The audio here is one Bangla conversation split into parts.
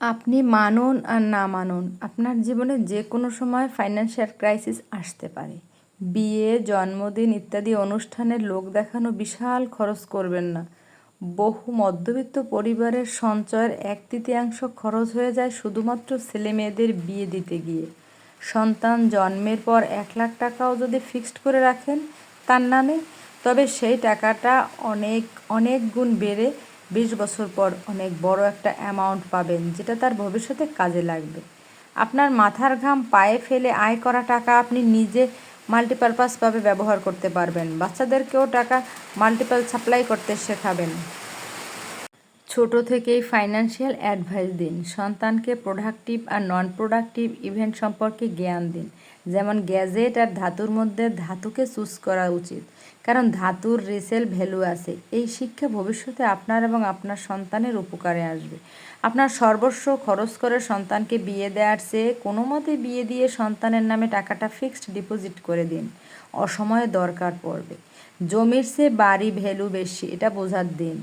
আপনি মানুন আর না মানুন, আপনার জীবনে যে কোনো সময় ফাইন্যান্সিয়াল ক্রাইসিস আসতে পারে। বিয়ে, জন্মদিন ইত্যাদি অনুষ্ঠানে লোক দেখানো বিশাল খরচ করবেন না। বহু মধ্যবিত্ত পরিবারের সঞ্চয়ের এক তৃতীয়াংশ খরচ হয়ে যায় শুধুমাত্র ছেলে মেয়েদের বিয়ে দিতে গিয়ে। সন্তান জন্মের পর এক লাখ টাকাও যদি ফিক্সড করে রাখেন তার নামে, তবে সেই টাকাটা অনেক অনেক গুণ বেড়ে বিশ বছর পর অনেক বড় একটা অ্যামাউন্ট পাবেন, যেটা তার ভবিষ্যতে কাজে লাগবে। আপনার মাথার ঘাম পায়ে ফেলে আয় করা টাকা আপনি নিজে মাল্টিপারপাসভাবে ব্যবহার করতে পারবেন। বাচ্চাদেরকেও টাকা মাল্টিপাল সাপ্লাই করতে শেখাবেন। ছোট থেকেই ফাইন্যান্সিয়াল অ্যাডভাইস দিন। সন্তানকে প্রোডাক্টিভ আর নন প্রোডাক্টিভ ইভেন্ট সম্পর্কে জ্ঞান দিন। যেমন গ্যাজেট আর ধাতুর মধ্যে ধাতুকে চুজ করা উচিত। কারণ ধাতুর রিসেল ভ্যালু আছে। এই শিক্ষা ভবিষ্যতে আপনার এবং আপনার সন্তানের উপকারে আসবে। আপনার সর্বস্ব খরচ করে সন্তানকে বিয়ে দেওয়ার চেয়ে কোনো মতে বিয়ে দিয়ে সন্তানের নামে টাকাটা ফিক্সড ডিপোজিট করে দিন। অসময়ে দরকার পড়বে। জমির চেয়ে বাড়ি ভ্যালু বেশি, এটা বোঝার দিন।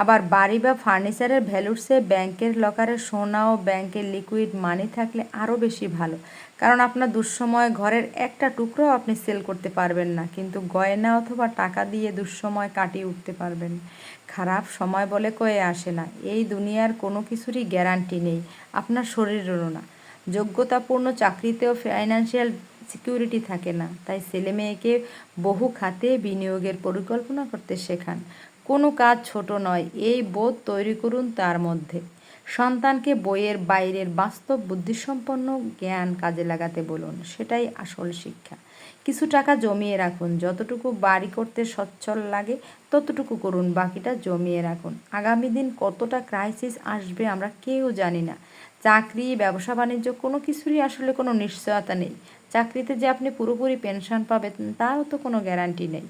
আবার বাড়ি বা ফার্নিচারের ভ্যালুর চেয়ে ব্যাংকের লকারে সোনা ও ব্যাংকের লিকুইড মানি থাকলে আরও বেশি ভালো। কারণ আপনার দুঃসময় ঘরের একটা টুকরো আপনি সেল করতে পারবেন না, কিন্তু গয়না অথবা টাকা দিয়ে দুঃসময় কাটিয়ে উঠতে পারবেন। খারাপ সময় বলে কয়ে আসে না, এই দুনিয়ার কোনো কিছুরই গ্যারান্টি নেই, আপনার শরীরেরও না। যোগ্যতাপূর্ণ চাকরিতেও ফাইন্যান্সিয়াল সিকিউরিটি থাকে না, তাই ছেলে মেয়েকে বহু খাতে বিনিয়োগের পরিকল্পনা করতে শেখান। কোনো কাজ ছোট নয়, এই বোধ তৈরি করুন তার মধ্যে। সন্তানকে বইয়ের বাইরের বাস্তব বুদ্ধিসম্পন্ন জ্ঞান কাজে লাগাতে বলুন, সেটাই আসল শিক্ষা। কিছু টাকা জমিয়ে রাখুন, যতটুকু বাড়ি করতে সচ্ছল লাগে, ততটুকু করুন, বাকিটা জমিয়ে রাখুন। আগামী দিন কতটা ক্রাইসিস আসবে আমরা কেউ জানি না। চাকরি, ব্যবসা, বাণিজ্য, কোনো কিছুরই আসলে কোনো নিশ্চয়তা নেই। চাকরিতে যে আপনি পুরোপুরি পেনশন পাবেন, তারও তো কোনো গ্যারান্টি নেই।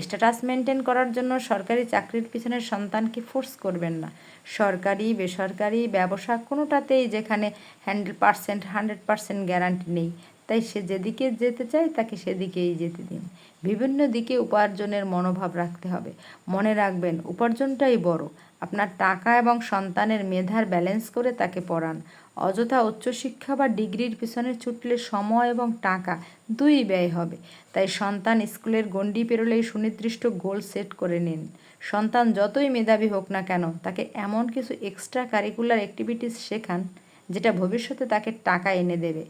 স্ট্যাটাস মেনটেন করার জন্য সরকারি চাকরির পিছনে সন্তানকে ফোর্স করবেন না। সরকারি, বেসরকারি ব্যবসা কোনোটাতেই যেখানে hundred percent hundred percent guarantee নেই। তাই সে যেদিকে যেতে চায় তাকে সেদিকেই যেতে দিন। বিভিন্ন দিকে উপার্জনের মনোভাব রাখতে হবে। মনে রাখবেন, উপার্জনটাই বড়। আপনার টাকা এবং সন্তানের মেধার ব্যালেন্স করে তাকে পড়ান। অযথা উচ্চশিক্ষা বা ডিগ্রির পিছনে ছুটলে সময় এবং টাকা দুই ব্যয় হবে। তাই সন্তান স্কুলের গণ্ডি পেরোলেই সুনির্দিষ্ট গোল সেট করে নিন। সন্তান যতই মেধাবী হোক না কেন, তাকে এমন কিছু এক্সট্রা কারিকুলার অ্যাক্টিভিটিস শেখান, যেটা ভবিষ্যতে তাকে টাকা এনে দেবে।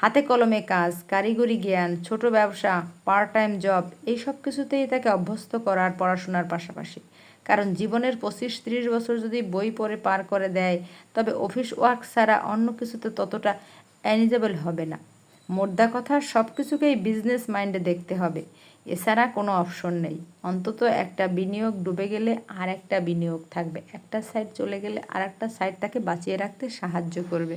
হাতে কলমে কাজ, কারিগরি জ্ঞান, ছোট ব্যবসা পার্ট টাইম জব এই সব কিছুতেই তাকে অভ্যস্ত করার পড়াশোনার পাশাপাশি। কারণ জীবনের পঁচিশ ত্রিশ বছর যদি বই পড়ে পার করে দেয়, তবে অফিস ওয়ার্ক ছাড়া অন্য কিছুতে ততটা অ্যানিজেবল হবে না। মোদ্দা কথা সব কিছুকেই বিজনেস মাইন্ডে দেখতে হবে। এছাড়া কোনো অপশন নেই। অন্তত একটা বিনিয়োগ ডুবে গেলে আর একটা বিনিয়োগ থাকবে। একটা সাইড চলে গেলে আর একটা সাইড তাকে বাঁচিয়ে রাখতে সাহায্য করবে।